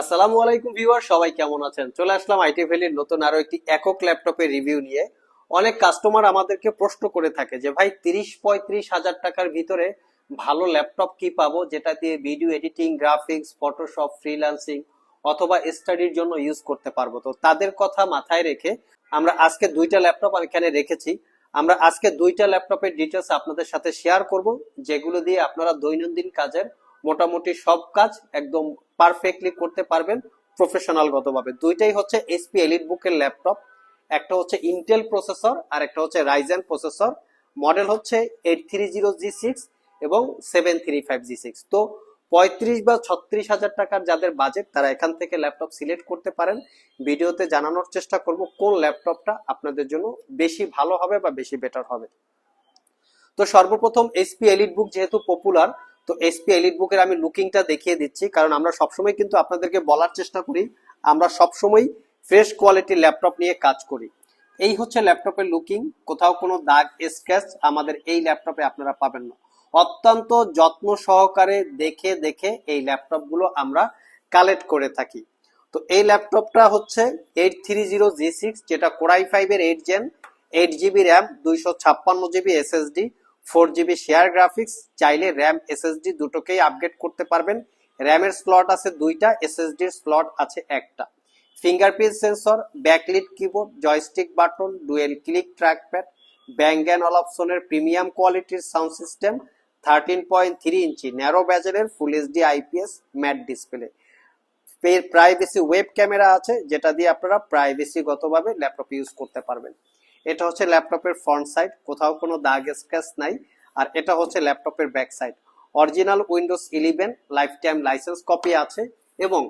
আসসালামু আলাইকুম ভিউয়ার, সবাই কেমন আছেন? চলে আসলাম আইটি ভ্যালির নতুন আরও একটি একক ল্যাপটপের রিভিউ নিয়ে। অনেক কাস্টমার আমাদেরকে প্রশ্ন করে থাকে যে, ভাই, তিরিশ পঁয়ত্রিশ হাজার টাকার ভিতরে ভালো ল্যাপটপ কি পাবো? যেটা দিয়ে video editing, graphics, Photoshop, freelancing অথবা স্টাডির জন্য ইউজ করতে পারব। তো তাদের কথা মাথায় রেখে আমরা আজকে দুইটা ল্যাপটপ আমি এখানে রেখেছি। আমরা আজকে দুইটা ল্যাপটপের ডিটেলস আপনাদের সাথে শেয়ার করব, যেগুলো দিয়ে আপনারা দৈনন্দিন কাজের মোটামুটি সব কাজ একদম পারফেক্টলি করতে পারবেন প্রফেশনাল গতভাবে দুইটাই হচ্ছে এসপি এলিট বুকের ল্যাপটপ একটা হচ্ছে ইন্টেল প্রসেসর আর একটা হচ্ছে রাইজেন প্রসেসর মডেল হচ্ছে eight three zero G six এবং seven three five G six তো পঁয়ত্রিশ বা ছত্রিশ হাজার টাকার যাদের বাজেট তারা এখান থেকে ল্যাপটপ সিলেক্ট করতে পারেন। ভিডিওতে জানানোর চেষ্টা করব কোন ল্যাপটপটা আপনাদের জন্য বেশি ভালো হবে বা বেশি বেটার হবে। তো সর্বপ্রথম এসপি এলিট বুক যেহেতু পপুলার তো এসপি এলিট বুকের আমি লুকিংটা দেখিয়ে দিচ্ছি, কারণ আমরা সবসময় কিন্তু আপনাদেরকে বলার চেষ্টা করি, আমরা সবসময় ফ্রেশ কোয়ালিটির ল্যাপটপ নিয়ে কাজ করি। এই হচ্ছে ল্যাপটপের লুকিং কোথাও কোনো দাগ স্ক্র্যাচ আমাদের এই ল্যাপটপে আপনারা পাবেন না। অত্যন্ত যত্ন সহকারে দেখে দেখে এই ল্যাপটপগুলো আমরা কালেক্ট করে থাকি। তো এই ল্যাপটপটা হচ্ছে eight three zero G six যেটা কোরাই ফাইভের eight gen eight GB RAM দুইশো ছাপ্পান্ন GB SSD four GB share graphics, চাইলে র্যাম এসএসডি দুটোকেই আপগ্রেড করতে পারবেন। র্যামের স্লট আছে দুইটা এসএসডির স্লট আছে একটা। Fingerprint sensor backlit keyboard joystick button dual click trackpad bang and অপশনের প্রিমিয়াম কোয়ালিটির sound system thirteen point three inch narrow ব্যাজেলের full HD IPS matte display privacy web camera আছে, যেটা দিয়ে আপনারা প্রাইভেসি গতভাবে ল্যাপটপ ইউজ করতে পারবেন। এটা হচ্ছে ল্যাপটপের ফ্রন্ট সাইড কোথাও কোনো দাগ স্ক্র্যাচ নাই, আর এটা হচ্ছে ল্যাপটপের back side original Windows eleven lifetime license copy আছে এবং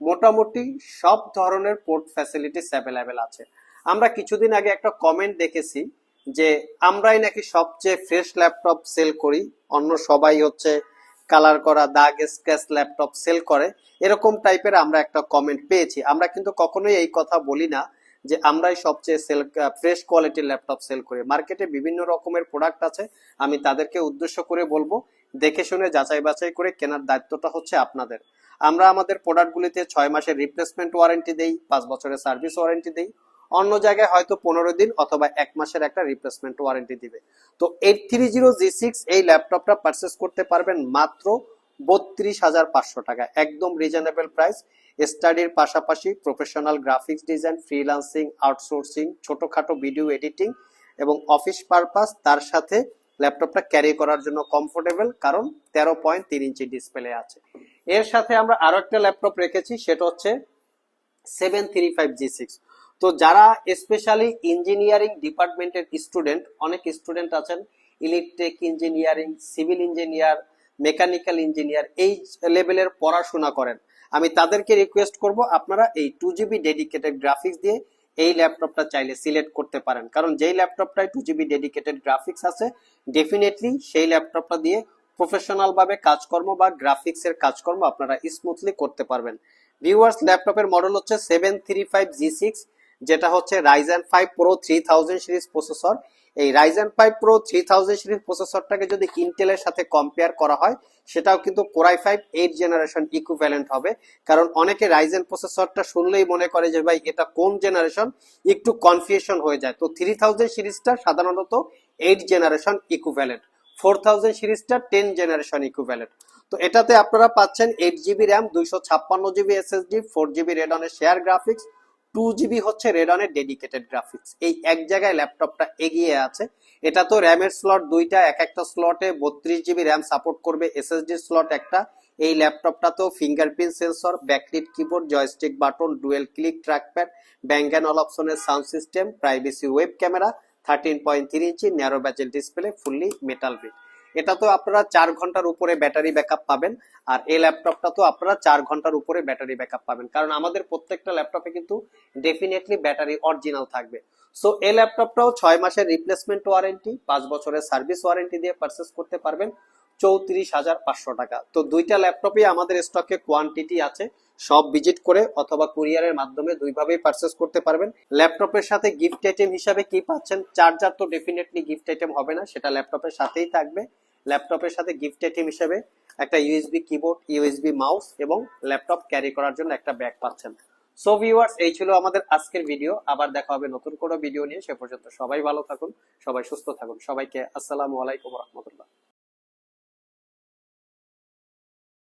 মোটামুটি সব ধরনের পোর্ট ফ্যাসিলিটিস অ্যাভেলেবেল আছে। আমরা কিছুদিন আগে একটা কমেন্ট দেখেছি যে আমরাই নাকি সবচেয়ে ফ্রেশ ল্যাপটপ সেল করি, অন্য সবাই হচ্ছে কালার করা, দাগ স্ক্র্যাচ ল্যাপটপ সেল করে, এরকম টাইপের আমরা একটা কমেন্ট পেয়েছি। আমরা কিন্তু কখনোই এই কথা বলি না যে আমরাই সবচেয়ে সেল ফ্রেশ কোয়ালিটির ল্যাপটপ সেল করি। মার্কেটে বিভিন্ন রকমের প্রোডাক্ট আছে, আমি তাদেরকে উদ্দেশ্য করে বলব, দেখে শুনে, যাচাই বাছাই করে কেনার দায়িত্বটা হচ্ছে আপনাদের। আমরা আমাদের প্রোডাক্টগুলিতে ছয় মাসের রিপ্লেসমেন্ট ওয়ারেন্টি দেই, পাঁচ বছরের সার্ভিস ওয়ারেন্টি দেই। অন্য জায়গায় হয়তো পনেরো দিন অথবা এক মাসের একটা রিপ্লেসমেন্ট ওয়ারেন্টি দিবে। তো eight three zero G six এই ল্যাপটপটা পারচেস করতে পারবেন মাত্র বত্রিশ হাজার পাঁচশো টাকা। একদম রিজনেবল প্রাইস স্টাডির পাশাপাশি professional graphics design freelancing outsourcing ছোটখাটো ভিডিও এডিটিং এবং অফিস পারপাস তার সাথে ল্যাপটপটা ক্যারি করার জন্য কমফোর্টেবল কারণ তেরো পয়েন্ট তিন ইঞ্চি ডিসপ্লে আছে। এর সাথে আমরা আরও একটা ল্যাপটপ রেখেছি, সেটা হচ্ছে seven three five G six তো যারা স্পেশালি ইঞ্জিনিয়ারিং ডিপার্টমেন্টের স্টুডেন্ট অনেক স্টুডেন্ট আছেন electric engineering civil engineer mechanical engineer এই লেভেলের পড়াশোনা করেন। আমি তাদেরকে রিকোয়েস্ট করব আপনারা এই টু জিবি ডেডিকেটেড গ্রাফিক্স দিয়ে এই ল্যাপটপটা চাইলে সিলেক্ট করতে পারেন। কারণ যেই ল্যাপটপটায় টু জিবি ডেডিকেটেড গ্রাফিক্স আছে ডেফিনেটলি সেই ল্যাপটপটা দিয়ে প্রফেশনাল ভাবে কাজকর্ম বা গ্রাফিক্স এর কাজকর্ম আপনারা স্মুথলি করতে পারবেন। ভিউয়ার্স ল্যাপটপের মডেল হচ্ছে seven three five G six যেটা হচ্ছে Ryzen five pro three thousand series processor এই Ryzen five pro three thousand series প্রসেসরটাকে যদি ইন্টেলের সাথে কম্পেয়ার করা হয়, সেটাও কিন্তু core i five eight generation equivalent হবে। কারণ অনেকে রাইজেন প্রসেসরটা শুনলেই মনে করে যে, ভাই, এটা কোন জেনারেশন একটু কনফিউশন হয়ে যায়। তো থ্রি থাউজেন্ড সিরিজটা সাধারণত eight generation equivalent four thousand সিরিজটা টেন জেনারেশন ইকুইভ্যালেন্ট তো এটাতে আপনারা পাচ্ছেন এইট জিবি র্যাম দুইশো ছাপ্পান্ন জিবি এসএসডি ফোর জিবি রেডনের শেয়ার গ্রাফিক্স টু জিবি হচ্ছে রেডনের ডেডিকেটেড গ্রাফিক্স এই এক জায়গায় ল্যাপটপটা এগিয়ে আছে। এটা তো র্যামের স্লট দুইটা, এক একটা স্লটে বত্রিশ জিবি র্যাম সাপোর্ট করবে। এসএসডি স্লট একটা। এই ল্যাপটপটা তো fingerprint sensor backlit keyboard joystick button dual click trackpad bank and all অপশনের sound system privacy web camera thirteen point three inch narrow bezel display fully metal build এটা তো আপনারা চার ঘণ্টার উপরে ব্যাটারি ব্যাকআপ পাবেন, আর এই ল্যাপটপটা তো আপনারা চার ঘণ্টার উপরে ব্যাটারি ব্যাকআপ পাবেন। কারণ আমাদের প্রত্যেকটা ল্যাপটপে কিন্তু ডেফিনেটলি ব্যাটারি অরিজিনাল থাকবে। সো এই ল্যাপটপটাও ছয় মাসের রিপ্লেসমেন্ট ওয়ারেন্টি পাঁচ বছরের সার্ভিস ওয়ারেন্টি দিয়ে পারচেস করতে পারবেন। চৌত্রিশ হাজার পাঁচশো টাকা। তো দুইটা ল্যাপটপই আমাদের স্টকে কোয়ান্টিটি আছে। সব ভিজিট করে অথবা কুরিয়ারের মাধ্যমে দুইভাবেই পারচেস করতে পারবেন। ল্যাপটপের সাথে গিফট আইটেম হিসাবে কি পাচ্ছেন? চার্জার তো ডেফিনেটলি গিফট আইটেম হবে না, সেটা ল্যাপটপের সাথেই থাকবে। ল্যাপটপের সাথে গিফট আইটেম হিসাবে একটা ইউএসবি কিবোর্ড ইউএসবি মাউস এবং ল্যাপটপ ক্যারি করার জন্য একটা ব্যাগ পাচ্ছেন। সো ভিউয়ার্স এই ছিল আমাদের আজকের ভিডিও আবার দেখা হবে নতুন কোনো ভিডিও নিয়ে। সে পর্যন্ত সবাই ভালো থাকুন, সবাই সুস্থ থাকুন। সবাইকে আসসালামু আলাইকুম রহমতুল্লাহ।